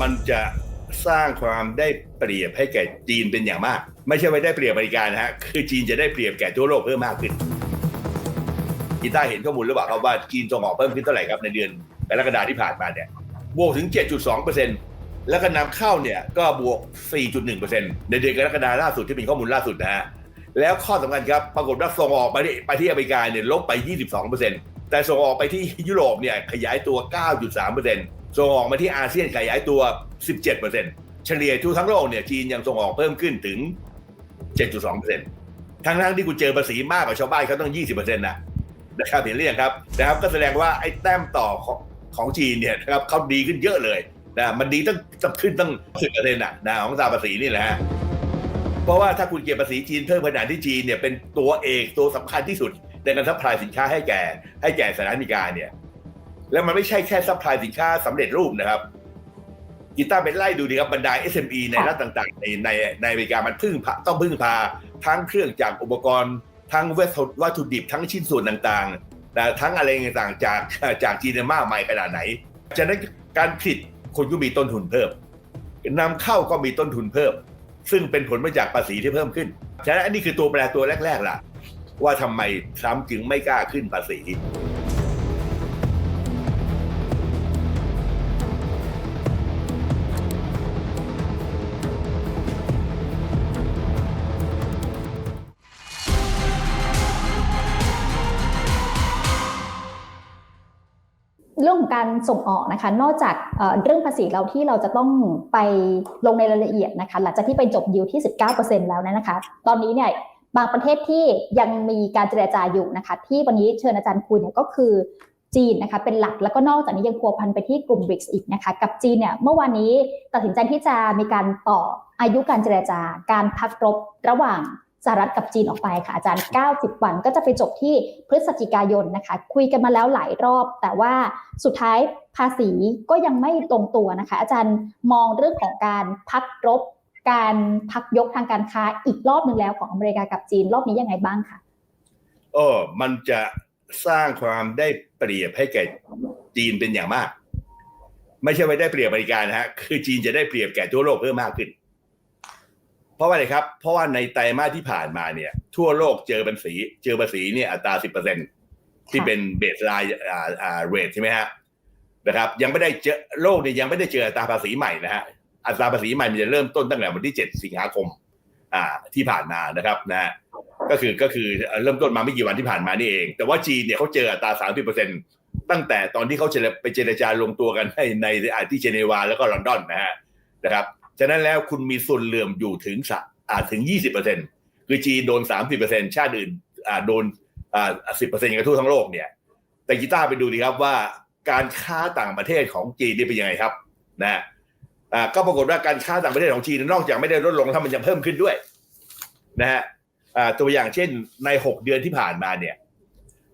มันจะสร้างความได้เปรียบให้แก่จีนเป็นอย่างมาก ไม่ใช่ว่ได้เปรียบบริการนะฮะคือจีนจะได้เปรียบแก่ทั่วโลกเพิ่มมากขึ้นกีตาเห็นข้อมูลหรือเปล่าครับว่าจีนส่งออกเพิ่มขึ้นเท่าไหร่ครับในเดือนกรกฎาที่ผ่านมาเนี่ยบวกถึง 7.2เปอร์เซ็นต์แล้วก็นำเข้าเนี่ยก็บวก 4.1เปอร์เซ็นต์ในเดือนกรกฎาล่าสุดที่เป็นข้อมูลล่าสุดนะฮะแล้วข้อสำคัญครับปรากฏว่าส่งออกไปที่ไปที่อเมริกาเนี่ยลบไป 22เปอร์เซ็นต์แต่ส่งออกไปที่ยุโรปเนี่ยขยายตัว 9.3เปอร์เซ็นต์ ส่งออกมาที่อาเซียนขยายตัว 17เปอร์เฉลี่ยทั่วทั้งโลกเนี่ยจีนยังส่งออกเพิ่มขึ้นถึง 7.2เปอร์เซ็นต์ทั้งทั้งที่กูเจอภาษีมากกว่าชาวบ้านเขาต้อง 20เปอร์เซ็นะนะครับเห็นหรือยังครับนะครับ ก็แสดงว่าไอ้แต้มต่อของของจีนเนี่ยนะครับเขาดีขึ้นเยอะเลยนะมันดีตั้งตั้งขึ้นตั้งสิบเปอร์เซ็นต์นะนะของตาภาษีนี่แหละฮะเพราะว่าถ้าคุณเก็บภาษีจีนเพิ่มขนาดที่จีนเนี่ยเป็นตัวเอกตัวสำคัญที่สุดในการซัพพลายสินค้าให้แก่ ให้แก่สหรัฐอเมริกาเนี่ย แล้วมันไม่ใช่แค่ซัพพลายสินค้าสำเร็จรูปนะครับกีตาร์ไปไล่ดูดีครับบรรดา SME ในรัฐต่างๆ ในในในอเมริกามันพึ่งพาต้องพึ่งพา ทั้งเครื่องจักรอุปกรณ์ ทั้งวัตถุดิบทั้งชิ้นส่วนต่างๆนะทั้งอะไรต่างๆจากจากจีนมากมายขนาดไหนฉะนั้นการผลิตคนก็มีต้นทุนเพิ่มนำเข้าก็มีต้นทุนเพิ่ม ซึ่งเป็นผลมาจากภาษีที่เพิ่มขึ้นฉะนั้นอันนี้คือตัวแปรตัวแรกๆล่ะ ว่าทำไมทรัมป์จึงไม่กล้าขึ้นภาษี ของการส่งออกนะคะ นอกจากเรื่องภาษีเราที่เราจะต้องไปลงในรายละเอียดนะคะ หลังจากที่ไปจบดีลที่ 19%แล้วนะคะ ตอนนี้เนี่ยบางประเทศที่ยังมีการเจรจาอยู่นะคะ ที่วันนี้เชิญอาจารย์คุยเนี่ยก็คือจีนนะคะเป็นหลักแล้วก็นอกจากนี้ยังพัวพันไปที่กลุ่ม BRICS อีกนะคะกับจีนเนี่ยเมื่อวานนี้ตัดสินใจที่จะมีการต่ออายุการเจรจาการพักรบระหว่าง สหรัฐกับจีนออกไปค่ะอาจารย์ 90 วันก็จะไปจบที่พฤศจิกายนนะคะ คุยกันมาแล้วหลายรอบ แต่ว่าสุดท้ายภาษีก็ยังไม่ลงตัวนะคะ อาจารย์มองเรื่องของการพักรบ การพักยกทางการค้าอีกรอบหนึ่งแล้วของอเมริกากับจีนรอบนี้ยังไงบ้างคะเออมันจะสร้างความได้เปรียบให้แก่จีนเป็นอย่างมาก ไม่ใช่ว่าได้เปรียบบริกานะฮะคือจีนจะได้เปรียบแก่ทั่วโลกเพิ่มมากขึ้น เพราะว่าอะไรครับ เพราะว่าในไตรมาสที่ผ่านมาเนี่ย ทั่วโลกเจอภาษีเจอภาษีเนี่ยอัตราสิบเปอร์เซ็นที่เป็นเบสไลน์อ่าอ่าเรทใช่ไหมฮะนะครับ ยังไม่ได้เจอโลกเนี่ยยังไม่ได้เจออัตราภาษีใหม่นะฮะอัตราภาษีใหม่มันจะเริ่มต้นตั้งแต่วันที่เจ็ดสิงหาคม อ่าที่ผ่านมานะครับนะฮะก็คือก็คือเริ่มต้นมาไม่กี่วันที่ผ่านมานี่เอง แต่ว่าจีนเนี่ยเขาเจออัตราสามสิบเปอร์เซ็นตั้งแต่ตอนที่เขาเจรไปเจรจาลงตัวกันในในที่เจนีวาแล้วก็ลอนดอนนะฮะนะครับ ฉะนั้นแล้วคุณมีส่วนเหลื่อมอยู่ถึงอาถึงยี่สิบเปอร์เซ็นคือจีนโดนสามสิบเปอร์เซ็นชาติอื่นโดนอ่าสิบเปอร์เซ็นต์กันทั่วทั้งโลกเนี่ย แต่กีตาร์ไปดูดีครับว่าการค้าต่างประเทศของจีนนี่เป็นยังไงครับนะก็ปรากฏว่าการค้าต่างประเทศของจีนนอกจากไม่ได้ลดลงถ้ามันยังเพิ่มขึ้นด้วยนะฮะตัวอย่างเช่นใน6เดือนที่ผ่านมาเนี่ย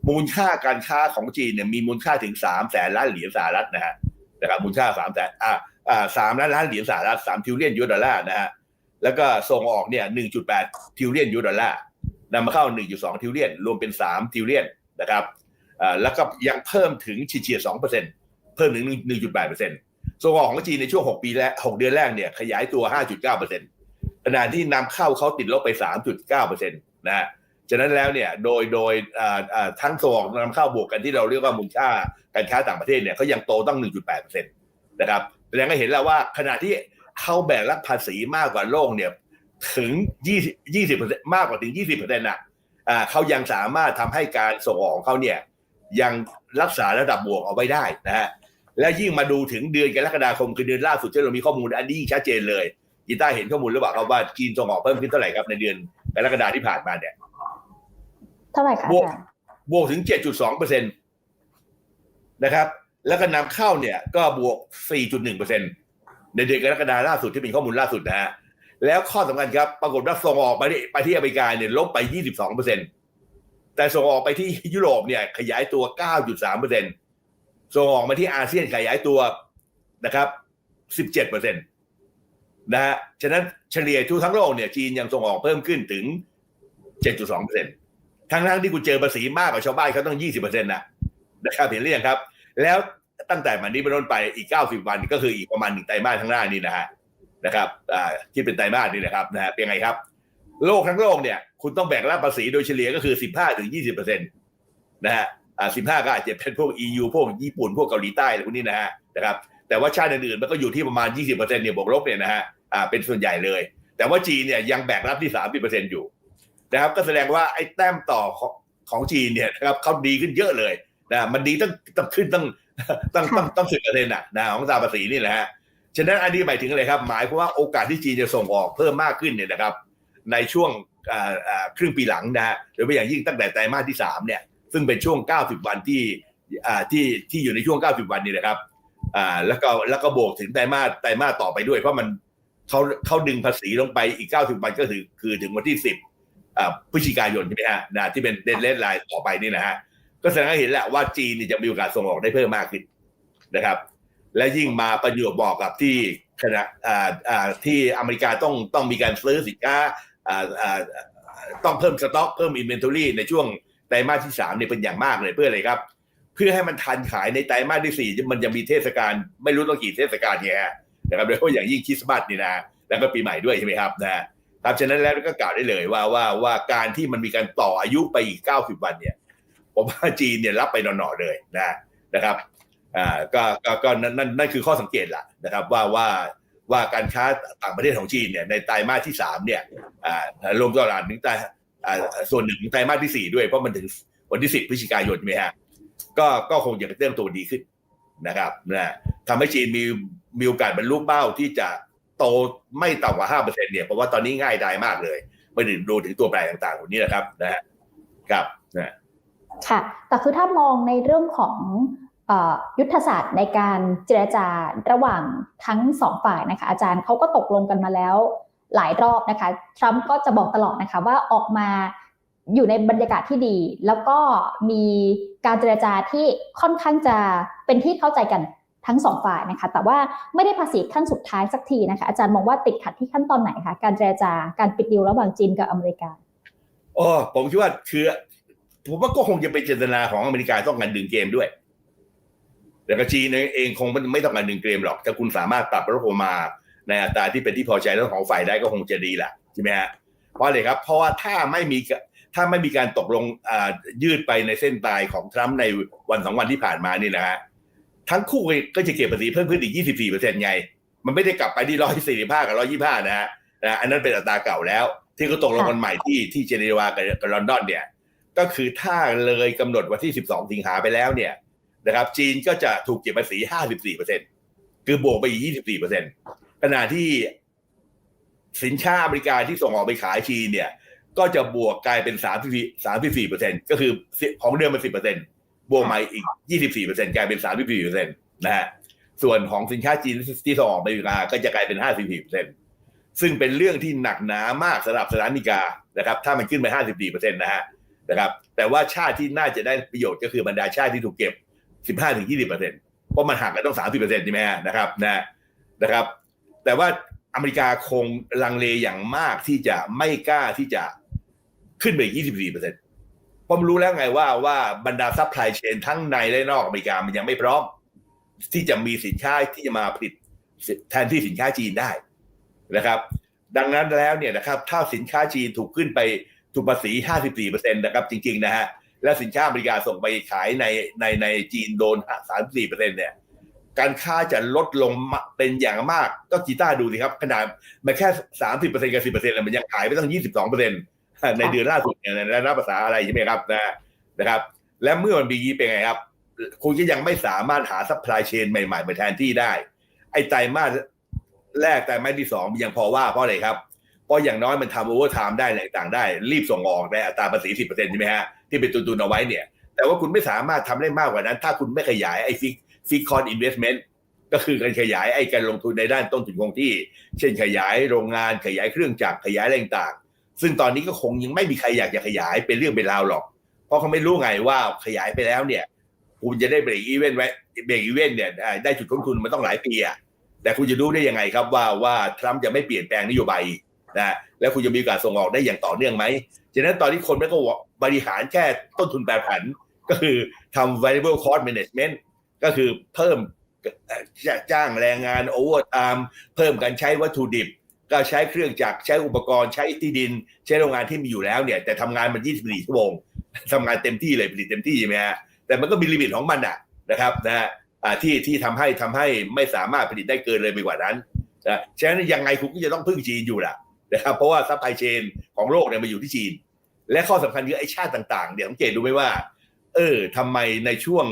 มูลค่าการค้าของจีนเนี่ยมีมูลค่าถึง3แสนล้านเหรียญสหรัฐนะฮะนะครับมูลค่า3แสนอ่า สามล้านล้านเหรียญสหรัฐ3ทิวเลียนยูโรดอลลาร์นะฮะแล้วก็ส่งออกเนี่ย1.8ทิวเลียนยูโรดอลลาร์นำมาเข้า1.2ทิวเลียนรวมเป็น3ทิวเลียนนะครับอ่าแล้วก็ยังเพิ่มถึงเฉียด2เปอร์เซ็นต์เพิ่มถึง1.8เปอร์เซ็นต์ส่งออกของจีนในช่วง6ปีแรก6เดือนแรกเนี่ยขยายตัว5.9เก้าเปอร์เซ็นต์ขณะที่นำเข้าเขาติดลบไป3.9เก้าเปอร์เซ็นต์นะฮะฉะนั้นแล้วเนี่ยโดยโดยทั้งส่งออกนำเข้าบวกกันที่เราเรียกว่ามูลค่าการค้าต่างประเทศเนี่ยเขายังโตตั้ง 1.8เปอร์เซ็นต์นะครับ แสดงให้เห็นแล้วว่าขณะที่เขาแบกรับภาษีมากกว่าโลกเนี่ยถึง20 20เปอร์เซ็นต์มากกว่าถึง 20เปอร์เซ็นต์อะเขายังสามารถทำให้การส่งออกของเขาเนี่ยยังรักษาระดับบวกเอาไว้ได้นะฮะแล้วยิ่งมาดูถึงเดือนกรกฎาคมคือเดือนล่าสุดที่เรามีข้อมูลอันนี้ชัดเจนเลยกีตาร์เห็นข้อมูลหรือเปล่าครับว่าจีนส่งออกเพิ่มขึ้นเท่าไหร่ครับในเดือนกรกฎาที่ผ่านมาเนี่ยเท่าไหร่คะบวกอาจารย์บวกถึง 7.2เปอร์เซ็นตนะครับ แล้วก็นำเข้าเนี่ยก็บวก 4.1เปอร์เซ็นในเดือนกรกฎาล่าสุดที่เป็นข้อมูลล่าสุดนะฮะแล้วข้อสำคัญครับปรากฏว่าส่งออกไปไปที่อเมริกาเนี่ยลบไป 22เปอร์เซ็นแต่ส่งออกไปที่ยุโรปเนี่ยขยายตัว 9.3เปอร์เซ็นส่งออกมาที่อาเซียนขยายตัวนะครับ 17เปอร์เซ็นตนะฮะ ฉะนั้นเฉลี่ยทั่วทั้งโลกเนี่ยจีนยังส่งออกเพิ่มขึ้นถึง 7.2เปอร์เซ็นต์ทั้งทั้งที่กูเจอภาษีมากกว่าชาวบ้านเขาต้อง 20เปอร์เซ็นต์นะนะครับเห็นหรือยังครับ แล้วตั้งแต่มันนี้เป็นต้นไปอีก 90 วันก็คืออีกประมาณหนึ่งไตรมาสข้างหน้านี้นะฮะนะครับอ่าที่เป็นไตรมาสนี่นะครับนะฮะเป็นไงครับ โลกทั้งโลกเนี่ยคุณต้องแบ่งรับภาษีโดยเฉลี่ยก็คือ 15ถึง20เปอร์เซ็นต์นะฮะอ่า15ก็อาจจะเป็นพวก EU พวกญี่ปุ่นพวกเกาหลีใต้อะไรพวกนี้นะฮะนะครับแต่ว่าชาติอื่นๆมันก็อยู่ที่ประมาณ 20เปอร์เซ็นต์เนี่ยบวกลบเนี่ยนะฮะอ่าเป็นส่วนใหญ่เลย แต่ว่าจีนเนี่ยยังแบกรับที่ 30เปอร์เซ็นต์อยู่นะครับก็แสดงว่าไอ้แต้มต่อของของจีนเนี่ยนะครับเขาดีขึ้นเยอะเลย นะมันดีต้องต้องขึ้นต้องต้องต้องต้องสิบเปอร์เซ็นต์ะนะของตาภาษีนี่แหละฮะฉะนั้นอันนี้หมายถึงอะไรครับ หมายความว่าโอกาสที่จีนจะส่งออกเพิ่มมากขึ้นเนี่ยนะครับ ในช่วงครึ่งปีหลังนะฮะโดยเฉพาะอย่างยิ่งตั้งแต่ไตรมาสที่สามเนี่ยซึ่งเป็นช่วง 90 วันที่ที่ที่อยู่ในช่วง 90 วันนี่นะครับแล้วก็แล้วก็บวกถึงไตรมาสไตรมาสต่อไปด้วย เพราะมันเขาเขาดึงภาษีลงไปอีก 90 วันก็คือคือถึงวันที่ 10พฤศจิกายนใช่ไหมฮะนะที่เป็นเดนเลนไลน์ต่อไปนี่นะฮะ ก็แสดงให้เห็นแหละว่าจีนนี่จะมีโอกาสส่งออกได้เพิ่มมากขึ้นนะครับ และยิ่งมาประโยชน์บอกกับที่ขณะที่อเมริกาต้องต้องมีการซื้อสินค้าต้องเพิ่มสต็อกเพิ่มอินเวนทอรี่ในช่วงไตรมาสที่สามเนี่ยเป็นอย่างมากเลยเพื่ออะไรครับ เพื่อให้มันทันขายในไตรมาสที่สี่มันจะมีเทศกาลไม่รู้ต้องกี่เทศกาลเนี่ยนะครับโดยเฉพาะอย่างยิ่งคริสต์มาสนี่นะแล้วก็ปีใหม่ด้วยใช่ไหมครับนะฮะครับฉะนั้นแล้วก็กล่าวได้เลยว่าว่าว่าการที่มันมีการต่ออายุไปอีก 90 วันเนี่ย ผมว่าจีนเนี่ยรับไปหน่อๆเลยนะนะครับอ่าก็ก็ก็นั่นนั่นนั่นคือข้อสังเกตละนะครับ ว่าว่าว่าการค้าต่างประเทศของจีนเนี่ยในไตรมาสที่สามเนี่ยอ่ารวมตลาดถึงไตอ่าส่วนหนึ่งไตรมาสที่สี่ด้วยเพราะมันถึงวันที่สิบพฤศจิกายนใช่ไหมฮะก็ก็คงจะเริ่มตัวดีขึ้นนะครับนะทำให้จีนมีมีโอกาสบรรลุเป้าที่จะโตไม่ต่ำกว่าห้าเปอร์เซ็นเนี่ยเพราะว่าตอนนี้ง่ายดายมากเลย ไม่ถึงดูถึงตัวแปรต่างๆพวกนี้นะครับนะฮะครับนะ ค่ะ แต่คือถ้ามองในเรื่องของยุทธศาสตร์ในการเจรจาระหว่างทั้งสองฝ่ายนะคะอาจารย์เขาก็ตกลงกันมาแล้วหลายรอบนะคะทรัมป์ก็จะบอกตลอดนะคะว่าออกมาอยู่ในบรรยากาศที่ดี แล้วก็มีการเจรจาที่ค่อนข้างจะเป็นที่เข้าใจกันทั้งสองฝ่ายนะคะ แต่ว่าไม่ได้ภาษีขั้นสุดท้ายสักทีนะคะ อาจารย์มองว่าติดขัดที่ขั้นตอนไหนคะการเจรจาการปิดดีลระหว่างจีนกับอเมริกาโอ้ผมคิดว่าคือ ผมว่าก็คงจะเป็นเจตนาของอเมริกาต้องการดึงเกมด้วยแต่กจีนเองคงไม่ต้องการดึงเกมหรอก ถ้าคุณสามารถปรับระบบมา ในอัตราที่เป็นที่พอใจทั้งของฝ่ายได้ก็คงจะดีแหละใช่ไหมฮะเพราะอะไรครับ เพราะว่าถ้าไม่มีถ้าไม่มีการตกลงยืดไปในเส้นตายของทรัมป์ในวันสองวันที่ผ่านมานี่นะฮะทั้งคู่ก็จะเก็บภาษีเพิ่มขึ้นอีก 24เปอร์เซ็นต์ไง มันไม่ได้กลับไปที่ร้อยสี่สิบห้ากับร้อยยี่ห้านะฮะนะอันนั้นเป็นอัตราเก่าแล้ว ที่เขาตกลงกันใหม่ที่ที่เจนีวากับลอนดอนเนี่ย ก็คือถ้าเลยกำหนดวันที่ 12 สิงหาไปแล้วเนี่ยนะครับ จีนก็จะถูกเก็บภาษี 54เปอร์เซ็นคือบวกไปอีก 24เปอร์เซ็นขณะที่สินค้าอเมริกาที่ส่งออกไปขายจีนเนี่ย ก็จะบวกกลายเป็น 34เปอร์เซ็นก็คือของเดิมมัน10เปอร์เซ็นบวกมาอีก 24เปอร์เซ็นกลายเป็น 34เปอร์เซ็นนะฮะส่วนของสินค้าจีนที่ส่งออกไปอเมริกาก็จะกลายเป็น 54เปอร์เซ็นซึ่งเป็นเรื่องที่หนักหนามากสำหรับสหรัฐอเมริกานะครับ ถ้ามันขึ้นไป 54นะฮะ นะครับ แต่ว่าชาติที่น่าจะได้ประโยชน์ก็คือบรรดาชาติที่ถูกเก็บ 15ถึง20เปอร์เซ็นต์เพราะมันหักกันต้อง 30เปอร์เซ็นต์ใช่ไหมนะครับนะนะครับ แต่ว่าอเมริกาคงลังเลอย่างมากที่จะไม่กล้าที่จะขึ้นไป 24เปอร์เซ็นต์เพราะมันรู้แล้วไงว่าว่าบรรดาซัพพลายเชนทั้งในและนอกอเมริกามันยังไม่พร้อม ที่จะมีสินค้าที่จะมาผลิตแทนที่สินค้าจีนได้นะครับ ดังนั้นแล้วเนี่ยนะครับ ถ้าสินค้าจีนถูกขึ้นไป ถูกภาษี 54%นะครับจริง ๆ นะฮะ และสินค้าอเมริกาส่งไปขายในในในจีนโดน 34%เนี่ย การค้าจะลดลงเป็นอย่างมากก็กีตาร์ดูสิครับ ขนาดมันแค่ 30%กับ 10%เลยมันยังขายไปตั้ง 22%ในเดือนล่าสุดเนี่ยในรับภาษาอะไรใช่ไหมครับนะนะครับ และเมื่อมันมีเป็นไงครับคุณก็ยังไม่สามารถหาซัพพลายเชนใหม่ๆมาแทนที่ได้ ไอ้ไตรมาสแรกไตรมาสที่สองยังพอว่าเพราะอะไรครับ เพราะอย่างน้อยมันทำโอเวอร์ไทม์ได้อะไรต่างได้ รีบส่งออกในอัตราภาษี10%ใช่ไหมฮะ ที่เป็นตุนๆเอาไว้เนี่ย แต่ว่าคุณไม่สามารถทำได้มากกว่านั้น ถ้าคุณไม่ขยายไอ้ฟิกฟิกคอนอินเวสเมนต์ก็คือการขยายไอ้การลงทุนในด้านต้นทุนคงที่ เช่นขยายโรงงานขยายเครื่องจักรขยายอะไรต่างซึ่งตอนนี้ก็คงยังไม่มีใครอยากจะขยายเป็นเรื่องเป็นราวหรอก เพราะเขาไม่รู้ไงว่าขยายไปแล้วเนี่ย คุณจะได้เบรกอีเวนต์ไว้เบรกอีเวนต์เนี่ยได้จุดต้นทุนมันต้องหลายปีอะแต่คุณจะรู้ได้ยังไงครับว่าว่าทรัมป์จะไม่เปลี่ยนแปลงนโยบาย นะแล้วคุณจะมีการส่งออกได้อย่างต่อเนื่องไหมฉะนั้นตอนนี้คนไม่ก็บริหารแค่ต้นทุนแปรผันก็คือทำ variable cost management ก็คือเพิ่มจ้างแรงงานโอเวอร์ไทม์เพิ่มการใช้วัตถุดิบ ก็ใช้เครื่องจักรใช้อุปกรณ์ใช้ที่ดิน ใช้โรงงานที่มีอยู่แล้วเนี่ยแต่ทำงานมัน 24 ชั่วโมงทำงานเต็มที่เลยผลิตเต็มที่ใช่ไหมฮะแต่มันก็มีลิมิตของมันอะนะครับนะฮะที่ที่ทำให้ทำให้ไม่สามารถผลิตได้เกินเลยไปกว่านั้นนะฉะนั้นยังไงคุณก็จะต้องพึ่งจีนอยู่ล่ะ นะครับเพราะว่าซัพพลายเชนของโลกเนี่ยมาอยู่ที่จีน และข้อสำคัญคือไอ้ชาติต่างๆเนี่ยสังเกตดูไหมว่า เออทำไมในช่วง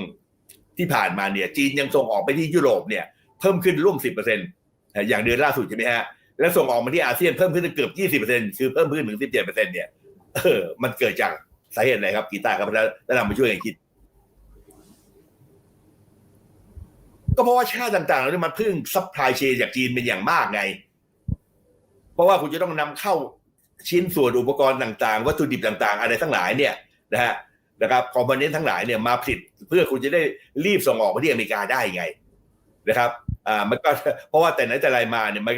ที่ผ่านมาเนี่ย จีนยังส่งออกไปที่ยุโรปเนี่ยเพิ่มขึ้นร่วม 10%อย่างเดือนล่าสุดใช่ไหมฮะแล้วส่งออกมาที่อาเซียนเพิ่มขึ้นเกือบ 20%คือเพิ่มขึ้นถึง 17%เนี่ยเออมันเกิดจากสาเหตุอะไรครับกีตาร์ครับแล้วแล้วนำมาช่วยกันคิด ก็เพราะว่าชาติต่างๆเหล่านี้มันพึ่งซัพพลายเชนจากจีนเป็นอย่างมากไง เพราะว่าคุณจะต้องนำเข้าชิ้นส่วนอุปกรณ์ต่างๆ วัตถุดิบต่างๆ อะไรทั้งหลายเนี่ยนะฮะนะครับคอมโพเนนต์ทั้งหลายเนี่ยมาผลิตเพื่อคุณจะได้รีบส่งออกไปที่อเมริกาได้ไงนะครับอ่ามันก็เพราะว่าแต่ไหนแต่ไรมาเนี่ยมัน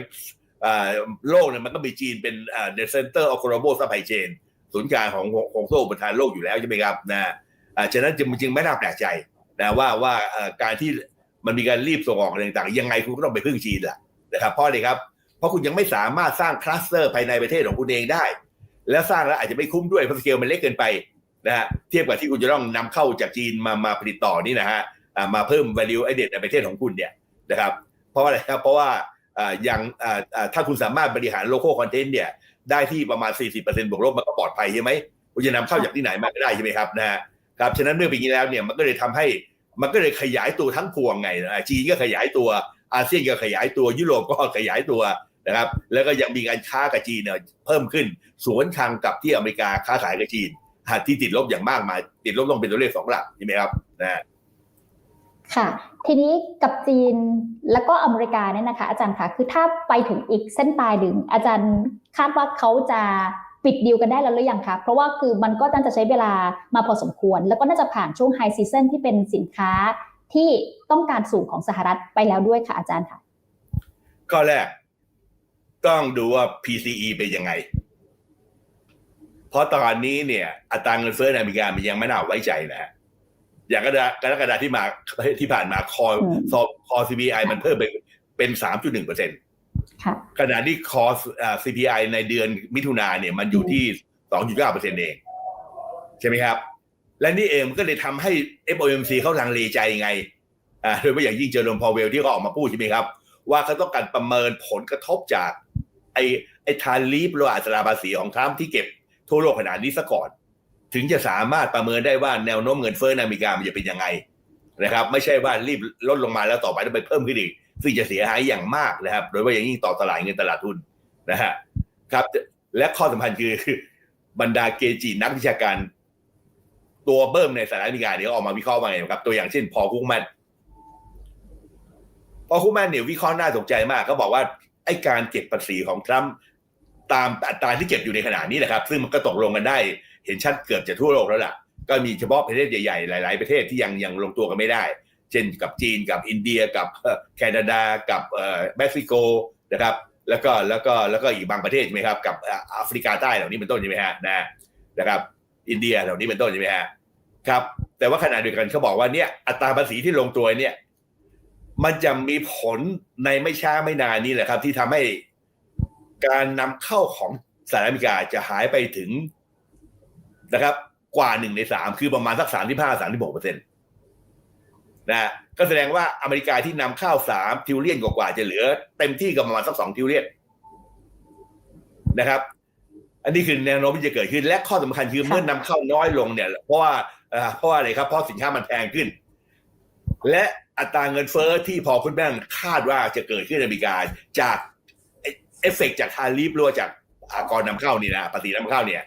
อ่าโลกเนี่ยมันก็มีจีนเป็นอ่า the center of global supply chain ศูนย์กลางของของโซ่ประทานโลกอยู่แล้วใช่ไหมครับนะอ่าฉะนั้นจึงจึงไม่น่าแปลกใจนะว่าว่าอ่อการที่มันมีการรีบส่งออกอะไรต่างๆยังไงคุณก็ต้องไปพึ่งจีนแหละนะครับเพราะอะไรครับ เพราะคุณยังไม่สามารถสร้างคลัสเตอร์ภายในประเทศของคุณเองได้ แล้วสร้างแล้วอาจจะไม่คุ้มด้วยเพราะสเกลมันเล็กเกินไปนะฮะเทียบกับที่คุณจะต้องนำเข้าจากจีนมามาผลิตต่อนี่นะฮะมาเพิ่ม value added ในประเทศของคุณเนี่ยนะครับ เพราะว่าอะไรครับเพราะว่าอ่อย่างอ่ถ้าคุณสามารถบริหารโลโก้คอนเทนต์เนี่ยได้ที่ประมาณ 40%บวกลบมันก็ปลอดภัยใช่ไหมคุณจะนำเข้าจากที่ไหนมาก็ได้ใช่ไหมครับนะฮะครับฉะนั้นเมื่อป็นอย่างนี้แล้วเนี่ยมันก็เลยทำให้มันก็เลยขยายตัวทั้งพวงไงจีนก็ขยายตัว อาเซียนก็ขยายตัวยุโรปก็ขยายตัวนะครับ แล้วก็ยังมีการค้ากับจีนเนี่ยเพิ่มขึ้นสวนทางกับที่อเมริกาค้าขายกับจีนหาที่ติดลบอย่างมากมาย ติดลบต้องเป็นตัวเลขสองหลักใช่ไหมครับนะค่ะ ทีนี้กับจีนแล้วก็อเมริกาเนี่ยนะคะ อาจารย์คะคือถ้าไปถึงอีกเส้นตายหนึ่งอาจารย์คาดว่าเขาจะปิดดีลกันได้แล้วหรือยังคะเพราะว่าคือมันก็น่าจะใช้เวลามาพอสมควร แล้วก็น่าจะผ่านช่วงไฮซีซันที่เป็นสินค้า ที่ต้องการสูงของสหรัฐไปแล้วด้วยค่ะอาจารย์ค่ะ ข้อแรก ต้องดูว่า PCE เป็นยังไง เพราะตอนนี้เนี่ย อัตราเงินเฟ้อในอเมริกามันยังไม่น่าไว้ใจนะฮะอย่างกระดากรกฎาที่มาที่ผ่านมาคออืมซอคอ CPI มันเพิ่มเป็นเป็นสามจุดหนึ่งเปอร์เซ็นต์ค่ะขณะที่คอ CPI ในเดือนมิถุนาเนี่ย มันอยู่ที่สองจุดเก้าเปอร์เซ็นต์เอง ใช่ไหมครับ และนี่เองมันก็เลยทำให้ FOMC เขาลังเลใจไงอ่าโดยเฉพาะอย่างยิ่งเจอร์โรมพอเวลที่เขาออกมาพูดใช่ไหมครับ ว่าเขาต้องการประเมินผลกระทบจาก ไอ้ไอ้ทารีฟหรืออัตราภาษีของทรัมป์ที่เก็บทั่วโลกขนาดนี้ซะก่อน ถึงจะสามารถประเมินได้ว่าแนวโน้มเงินเฟ้อในอเมริกามันจะเป็นยังไงนะครับ ไม่ใช่ว่ารีบลดลงมาแล้วต่อไปต้องไปเพิ่มขึ้นอีกซึ่งจะเสียหายอย่างมากนะครับ โดยเฉพาอย่างยิ่งต่อตลาดเงินตลาดทุนนะฮะครับ และข้อสำคัญคือบรรดาเกจินักวิชาการ ตัวเบิ่มในสหรัฐอเมริกาเนี่ยออกมาวิเคราะห์ว่าไงครับ ตัวอย่างเช่นพอคุกแมนพอคุกแมนเนี่ยวิเคราะห์น่าสนใจมากเขาบอกว่าไอ้การเก็บภาษีของทรัมป์ตามอัตราที่เก็บอยู่ในขณะนี้นะครับ ซึ่งมันก็ตกลงกันได้ เห็นชัดเกือบจะทั่วโลกแล้วล่ะ ก็มีเฉพาะประเทศใหญ่ๆ หลาย ๆ ประเทศที่ยังยังลงตัวกันไม่ได้ เช่นกับจีนกับอินเดียกับแคนาดากับเอ่อเม็กซิโกนะครับ แล้วก็แล้วก็แล้วก็อีกบางประเทศใช่ไหมครับ กับแอฟริกาใต้เหล่านี้เป็นต้นใช่ไหมฮะนะนะครับ อินเดียเหล่านี้เป็นต้นใช่ไหมฮะ ครับ แต่ว่าขณะเดียวกันเขาบอกว่าเนี่ยอัตราภาษีที่ลงตัวเนี่ย มันจะมีผลในไม่ช้าไม่นานนี้แหละครับ ที่ทำให้การนำเข้าของสหรัฐอเมริกาจะหายไปถึงนะครับ กว่าหนึ่งในสามคือประมาณสักสามที่ห้าสามที่หกเปอร์เซ็นต์นะก็แสดงว่าอเมริกาที่นำเข้าสามทิวเลียนกว่าจะเหลือ เต็มที่ก็ประมาณสักสองทิวเลียนนะครับ อันนี้คือแนวโน้มที่จะเกิดขึ้นและข้อสำคัญคือเมื่อนำเข้าน้อยลงเนี่ย เพราะว่า เอ่อเพราะว่าอะไรครับเพราะสินค้ามันแพงขึ้น และอัตราเงินเฟ้อที่พอคุณแม่งคาดว่าจะเกิดขึ้นในอเมริกาจากเอฟเฟกต์จากทารีฟหรือว่าจากอากรนำเข้านี่นะภาษีนำเข้าเนี่ย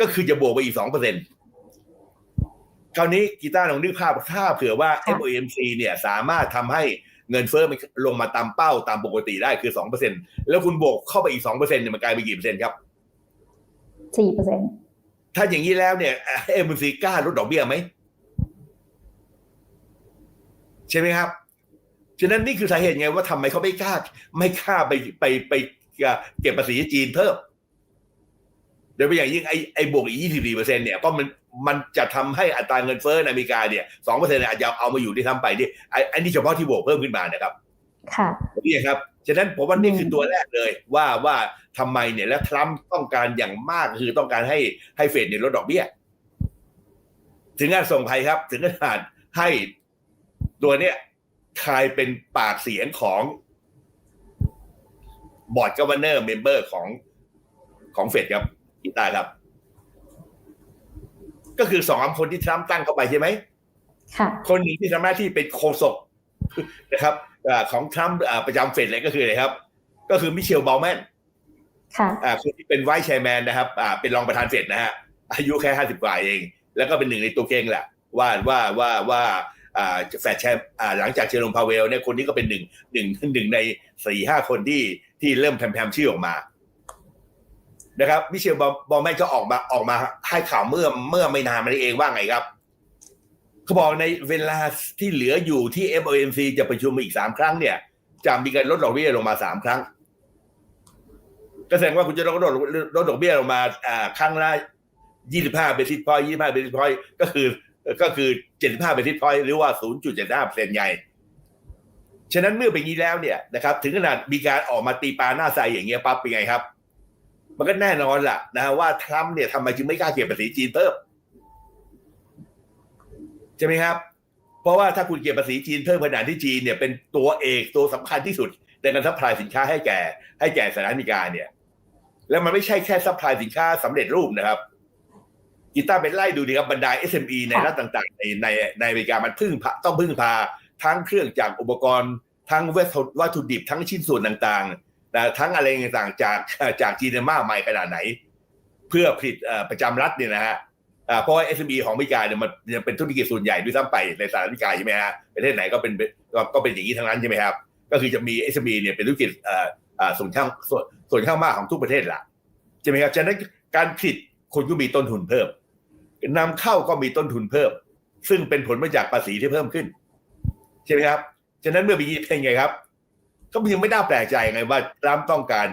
ก็คือจะบวกไปอีกสองเปอร์เซ็นต์คราวนี้กีตาร์ลองนึกภาพถ้าเผื่อว่าค่ะ FOMC เนี่ยสามารถทำให้เงินเฟ้อมันลงมาตามเป้าตามปกติได้คือสองเปอร์เซ็นต์แล้วคุณบวกเข้าไปอีกสองเปอร์เซ็นต์เนี่ยมันกลายเป็นกี่เปอร์เซ็นต์ครับสี่เปอร์เซ็นต์ ถ้าอย่างนี้แล้วเนี่ยเอ็มซีกล้าลดดอกเบี้ยไหมใช่ไหมครับ ฉะนั้นนี่คือสาเหตุไงว่าทำไมเขาไม่กล้า ไม่กล้าไปไปไปเก็บภาษีจีนเพิ่มโดยเฉพาะอย่างยิ่งไอไอบวกอีก24เปอร์เซ็นเนี่ยเพราะมันมันจะทำให้อัตราเงินเฟ้อในอเมริกาเนี่ย2เปอร์เซ็นต์อาจจะเอามาอยู่ที่ทำไปนี่ไอไอนี่เฉพาะที่บวกเพิ่มขึ้นมานะครับ ค่ะนี่ครับฉะนั้นผมว่านี่คือตัวแรกเลย ว่าว่าทำไมเนี่ยและทรัมป์ต้องการอย่างมากคือต้องการให้ให้เฟดเนี่ยลดดอกเบี้ย ถึงขนาดส่งภัยครับ ถึงขนาดให้ตัวเนี้ยกลายเป็นปากเสียงของบอร์ดกัฟเวอร์เนอร์เมมเบอร์ของของเฟดครับกีตาร์ครับ ก็คือสองคนที่ทรัมป์ตั้งเข้าไปใช่ไหมค่ะคนหนึ่งที่ทำหน้าที่เป็นโฆษกนะครับอ่า ของทรัมป์อ่าประจำเฟดเลยก็คืออะไรครับ ก็คือมิเชลเบลแมนค่ะอ่าคนที่เป็นไวท์แชร์แมนนะครับอ่าเป็นรองประธานเฟดนะฮะอายุแค่ห้าสิบกว่าเอง แล้วก็เป็นหนึ่งในตัวเก่งแหละว่าว่าว่าว่าอ่าแฟดแชร์อ่าหลังจากเจอร์โรมพาเวลเนี่ยคนนี้ก็เป็นหนึ่งหนึ่งหนึ่งในสี่ห้าคนที่ที่เริ่มแพมๆชื่อออกมานะครับมิเชลบอลแมนก็ออกมาออกมาให้ข่าวเมื่อเมื่อไม่นานมานี้เองว่าไงครับ เขาบอกในเวลาที่เหลืออยู่ที่ FOMC จะประชุมอีกสามครั้งเนี่ย จะมีการลดดอกเบี้ยลงมาสามครั้ง ก็แสดงว่าคุณจะลดลดลดดอกเบี้ยลงมาอ่าครั้งละยี่สิบห้าเบสิสพอยยี่สิบห้าเบสิสพอยก็คือก็คือเจ็ดสิบห้าเบสิสพอยหรือว่าศูนย์จุดเจ็ดห้าเปอร์เซ็นต์ไงฉะนั้นเมื่อเป็นอย่างนี้แล้วเนี่ยนะครับ ถึงขนาดมีการออกมาตีปลาหน้าใสอย่างเงี้ยปั๊บเป็นไงครับ มันก็แน่นอนล่ะนะว่าทรัมป์เนี่ยทำไมจึงไม่กล้าเก็บภาษีจีนเพิ่ม ใช่ไหมครับ เพราะว่าถ้าคุณเก็บภาษีจีนเพิ่มขนาดที่จีนเนี่ยเป็นตัวเอกตัวสำคัญที่สุดในการซัพพลายสินค้าให้แก่ ให้แก่สหรัฐอเมริกาเนี่ย แล้วมันไม่ใช่แค่ซัพพลายสินค้าสำเร็จรูปนะครับกีตาร์เป็นไล่ดูดีครับบรรดา SME ในรัฐต่างๆ ในในในอเมริกามันพึ่งพาต้องพึ่งพาทั้งเครื่องจักรอุปกรณ์ ทั้งวัตถุดิบทั้งชิ้นส่วนต่างๆนะทั้งอะไรต่างๆจากจากจีนมากมายขนาดไหน เพื่อผลิตประจำรัฐเนี่ยนะฮะ เพราะว่า SME ของอเมริกาเนี่ยมันยังเป็นธุรกิจส่วนใหญ่ด้วยซ้ำไปในสหรัฐอเมริกาใช่ไหมฮะประเทศไหนก็เป็นก็ก็เป็นอย่างนี้ทั้งนั้นใช่ไหมครับ ก็คือจะมี SME เนี่ยเป็นธุรกิจอ่ออ่าส่วนข้างส่วนส่วนข้างมากของทุกประเทศละใช่ไหมครับฉะนั้นการผลิตคนก็มีต้นทุนเพิ่มนำเข้าก็มีต้นทุนเพิ่ม ซึ่งเป็นผลมาจากภาษีที่เพิ่มขึ้น ใช่ไหมครับ ฉะนั้นเมื่อปีนี้เป็นไงครับ ก็ยังไม่น่าแปลกใจไงว่ารัมต้องการ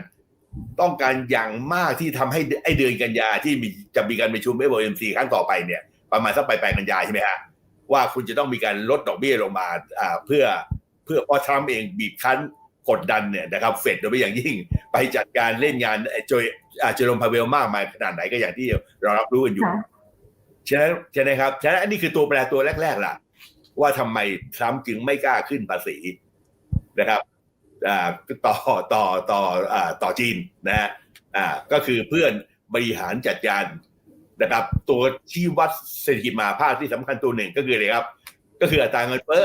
ต้องการอย่างมากที่ทำให้ไอเดือนกันยาที่มีจะมีการประชุม FOMC ครั้งต่อไปเนี่ย ประมาณสักปลายปลายกันยาใช่ไหมฮะว่าคุณจะต้องมีการลดดอกเบี้ยลงมาอ่าเพื่อเพื่อเพราะทรัมป์เองบีบคั้นกดดันเนี่ยนะครับเฟดโดยเฉพาะอย่างยิ่งไปจัดการเล่นงานไอ้โจยอ่าเจอร์โรมพาเวลมากมายขนาดไหนก็อย่างที่เรารับรู้กันอยู่ค่ะฉะนั้นใช่ไหมครับฉะนั้นอันนี้คือตัวแปรตัวแรก ๆ ล่ะ ว่าทำไมทรัมป์จึงไม่กล้าขึ้นภาษีนะครับอ่า ต่อต่อต่ออ่าต่อจีนนะฮะก็คือเพื่อนบริหารจัดการนะครับตัวชี้วัดเศรษฐกิจมาภาคที่สำคัญตัวหนึ่งก็คืออะไรครับ ก็คืออัตราเงินเฟ้อ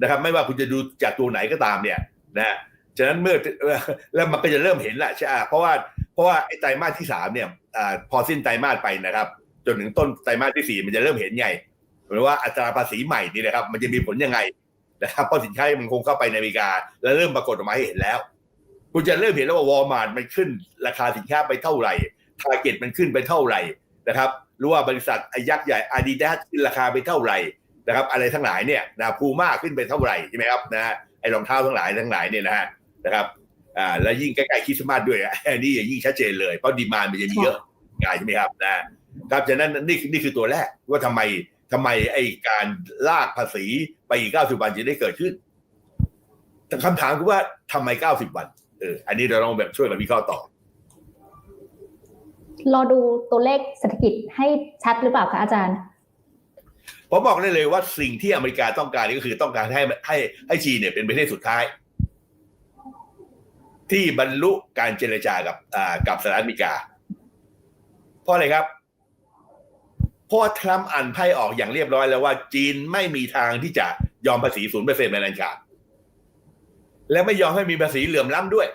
นะครับ ไม่ว่าคุณจะดูจากตัวไหนก็ตามเนี่ยนะฮะฉะนั้นเมื่อแล้วมันก็จะเริ่มเห็นแหละใช่ไหมเพราะว่าเพราะว่าไอ้ไตรมาสที่สามเนี่ยอพอสิ้นไตรมาสไปนะครับ จนถึงต้นไตรมาสที่สี่มันจะเริ่มเห็นไงหรือว่าอัตราภาษีใหม่นี่นะครับ มันจะมีผลยังไง นะครับเพราะสินค้ามันคงเข้าไปในอเมริกา แล้วเริ่มปรากฏออกมาให้เห็นแล้ว คุณจะเริ่มเห็นแล้วว่าวอลมาร์ทมันขึ้น ราคาสินค้าไปเท่าไหร่ทาร์เก็ตมันขึ้นไปเท่าไหร่นะครับหรือว่าบริษัทไอยักษ์ใหญ่อาดิดาสขึ้นราคาไปเท่าไหร่นะครับ อะไรทั้งหลายเนี่ยนะพูม่าขึ้นไปเท่าไหร่ใช่ไหมครับนะไอ้รองเท้าทั้งหลายทั้งหลายเนี่ยนะฮะนะครับอ่าแล้วยิ่งใกล้ๆคริสต์มาสด้วยอันนี้ยิ่งชัดเจนเลยเพราะดีมานมันจะมีเยอะไงใช่ไหมครับนะครับฉะนั้นนี่นี่คือตัวแรกว่าทำไม ทำไมไอ้การลากภาษีไปอีก 90 วันจะได้เกิดขึ้น แต่คำถามคือว่าทำไม 90 วัน เออ อันนี้เราลองแบบช่วยกันวิเคราะห์ต่อ รอดูตัวเลขเศรษฐกิจให้ชัดหรือเปล่าคะอาจารย์ ผมบอกได้เลยว่าสิ่งที่อเมริกาต้องการก็คือต้องการให้ให้ให้จีนเนี่ยเป็นประเทศสุดท้าย ที่บรรลุการเจรจากับอ่ากับสหรัฐอเมริกา เพราะอะไรครับ เพราะว่าทรัมป์อ่านไพ่ออกอย่างเรียบร้อยแล้วว่าจีนไม่มีทางที่จะยอมภาษีศูนย์เปอร์เซ็นต์ในนันขาดและไม่ยอมให้มีภาษีเหลื่อมล้ำด้วย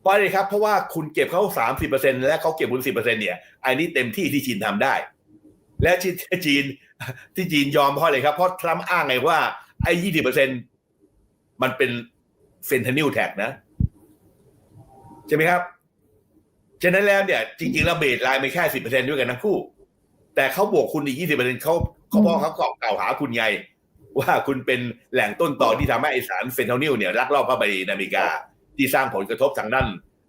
เพราะอะไรครับ เพราะว่าคุณเก็บเขาสามสิบเปอร์เซ็นและเขาเก็บคุณสิบเปอร์เซ็นเนี่ยอันนี้เต็มที่ที่จีนทำได้ และจีนที่จีนยอมเพราะอะไรครับ เพราะทรัมป์อ้างไงว่าไอ้ยี่สิบเปอร์เซ็นมันเป็นเฟนทานิลแท็กนะ ใช่ไหมครับ ฉะนั้นแล้วเนี่ย จริง ๆ แล้วเบสไลน์ไม่แค่สิบเปอร์เซ็นด้วยกันทั้งคู่ แต่เขาบวกคุณอีกยี่สิบเปอร์เซ็นเขาเขาบอกเขากล่าวหาคุณไง ว่าคุณเป็นแหล่งต้นต่อที่ทำให้ไอสารเฟนทานิลเนี่ยลักลอบเข้าไปในอเมริกา ที่สร้างผลกระทบทางด้าน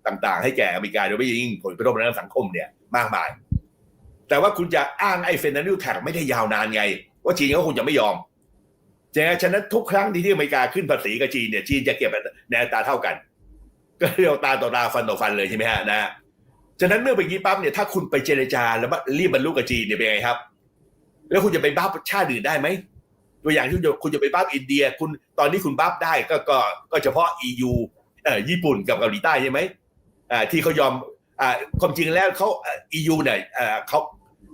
ต่างๆ ให้แก่อเมริกาโดยเฉพาะยิ่งผลกระทบทางด้านสังคมเนี่ยมากมาย แต่ว่าคุณจะอ้างไอ้เฟนนันิลแท็กไม่ได้ยาวนานไง ว่าจีนเขาคงจะไม่ยอมฉะนั้นทุกครั้งที่ที่อเมริกาขึ้นภาษีกับจีนเนี่ยจีนจะเก็บในอัตราเท่ากัน ก็เรียกว่าตาต่อตาฟันต่อฟันเลยใช่ไหมฮะนะฮะ ฉะนั้นเมื่อเป็นอย่างนี้ปั๊บเนี่ยถ้าคุณไปเจรจาแล้วรีบบรรลุกับจีนเนี่ยเป็นไงครับ แล้วคุณจะไปบ้าชาติอื่นได้ไหมตัวอย่างที่คุณจะคุณจะไปบ้าอินเดีย คุณตอนนี้คุณบ้าได้ก็ก็ก็เฉพาะ EU เอ่อญี่ปุ่นกับเกาหลีใต้ใช่ไหมอ่าที่เขายอมอ่าความจริงแล้วเขาเอ่อ EU เนี่ยเอ่อเขา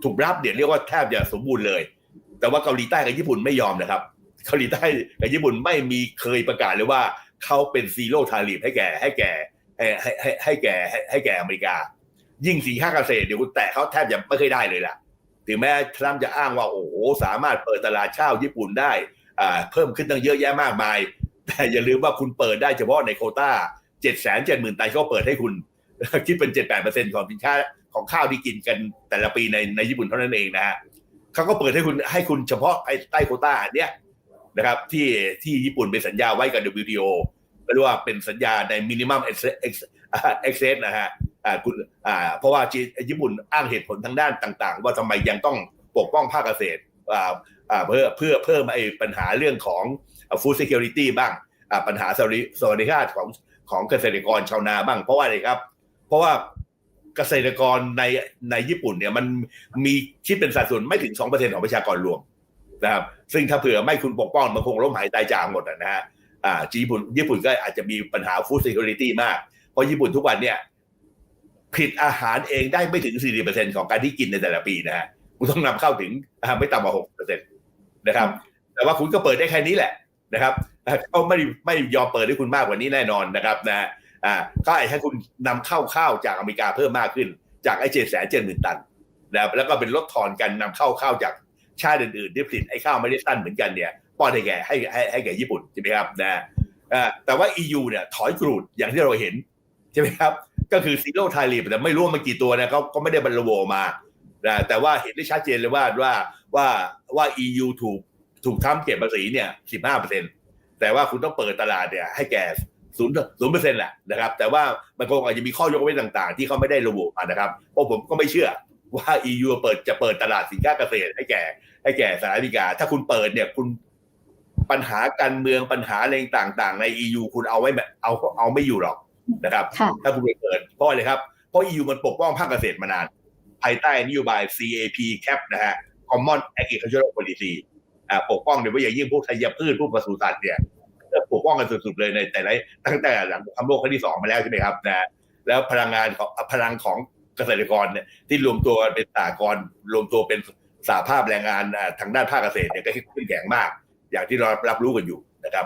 ถูกรับเนี่ยเรียกว่าแทบจะสมบูรณ์เลย แต่ว่าเกาหลีใต้กับญี่ปุ่นไม่ยอมนะครับเกาหลีใต้กับญี่ปุ่นไม่มีเคยประกาศเลยว่าเขาเป็นซีโร่ทาริฟให้แก่ให้แก่ให้ให้ให้แก่ให้ให้แก่อเมริกา ยิ่งสีค่าเกษตรเดี๋ยวคุณแตะเขาแทบจะไม่เคยได้เลยล่ะ ถึงแม้ทรัมป์จะอ้างว่าโอ้โหสามารถเปิดตลาดเช่าญี่ปุ่นได้อ่าเพิ่มขึ้นตั้งเยอะแยะมากมาย แต่อย่าลืมว่าคุณเปิดได้เฉพาะในโคต้าเจ็ดแสนเจ็ดหมื่นตันเขาเปิดให้คุณคิดเป็นเจ็ดแปดเปอร์เซ็นของสินค้าของข้าวที่กินกันแต่ละปีในในญี่ปุ่นเท่านั้นเองนะฮะเขาก็เปิดให้คุณให้คุณเฉพาะไอ้ใต้โคต้าเนี้ยนะครับที่ที่ญี่ปุ่นเป็นสัญญาไว้กับ WTO เรียกว่าเป็นสัญญาใน minimum access นะฮะ คุณอ่าเพราะว่าจีนญี่ปุ่นอ้างเหตุผลทางด้านต่าง ๆ ว่าทำไมยังต้องปกป้องภาคเกษตรอ่าอ่าเพื่อเพื่อเพิ่มไอ้ปัญหาเรื่องของ food security บ้างอ่าปัญหาสวัสดิสวัสดิภาพของของเกษตรกรชาวนาบ้าง เพราะว่าอะไรครับ เพราะว่าเกษตรกรในในญี่ปุ่นเนี่ยมันมีคิดเป็นสัดส่วนไม่ถึง 2%ของประชากรรวมนะครับซึ่งถ้าเผื่อไม่คุณปกป้องมันคงล้มหายตายจากหมดอะนะฮะอ่าญี่ปุ่นญี่ปุ่นก็อาจจะมีปัญหา food security มาก เพราะญี่ปุ่นทุกวันเนี่ย ผลิตอาหารเองได้ไม่ถึง 40%ของการที่กินในแต่ละปีนะฮะคุณต้องนำเข้าถึงไม่ต่ำกว่า6%นะครับ แต่ว่าคุณก็เปิดได้แค่นี้แหละนะครับเขาไม่ไม่ยอมเปิดให้คุณมากกว่านี้แน่นอนนะครับนะอ่าก็ไอ้ให้คุณนำเข้าข้าวจากอเมริกาเพิ่มมากขึ้น จากไอ้เจ็ดแสนเจ็ดหมื่นตันนะครับแล้วก็เป็นลดทอนกันนำเข้าข้าวจากชาติอื่นๆที่ผลิตไอ้ข้าวไม่ได้สั้นเหมือนกันเนี่ยป้อนให้แก่ให้ให้ให้แก่ญี่ปุ่นใช่ไหมครับนะอ่าแต่ว่า EU เนี่ยถอยกรูดอย่างที่เราเห็นใช่ไหมครับ ก็คือซีโร่ไทลีแต่ไม่รู้ว่ามันกี่ตัวนะเขาก็ไม่ได้บรรลุออกมานะแต่ว่าเห็นได้ชัดเจนเลยว่าว่าว่าว่า EU ถูกถูกทำเก็บภาษีเนี่ยสิบห้าเปอร์เซ็นแต่ว่าคุณต้องเปิดตลาดเนี่ยให้แก่ศูนย์ศูนย์เปอร์เซ็นต์แหละนะครับ แต่ว่ามันคงอาจจะมีข้อยกเว้นต่างๆ ที่เขาไม่ได้ระบุมานะครับ เพราะผมก็ไม่เชื่อว่า EU เปิดจะเปิดตลาดสินค้าเกษตรให้แก่ ให้แก่สหรัฐอเมริกา ถ้าคุณเปิดเนี่ยคุณปัญหาการเมืองปัญหาอะไรต่างๆ ใน EU คุณเอาไว้แบบเอาเอาไม่อยู่หรอก นะครับค่ะถ้าคุณไปเปิดเพราะอะไรครับ เพราะ EU มันปกป้องภาคเกษตรมานาน ภายใต้นโยบาย CAP CAP นะฮะ Common Agricultural Policy อ่าปกป้องโดยเฉพาะอย่างยิ่งพวกธัญพืชพวกปศุสัตว์เนี่ยปกป้องกันสุดๆเลยในแต่ละตั้งแต่หลังสงครามโลกครั้งที่สองมาแล้วใช่ไหมครับนะแล้วพลังงานของพลังของเกษตรกรเนี่ยที่รวมตัวกันเป็นสากรณ์รวมตัวเป็นสาภาพแรงงานอ่าทางด้านภาคเกษตรเนี่ยก็ขึ้นแข็งมาก อย่างที่เรารับรู้กันอยู่นะครับ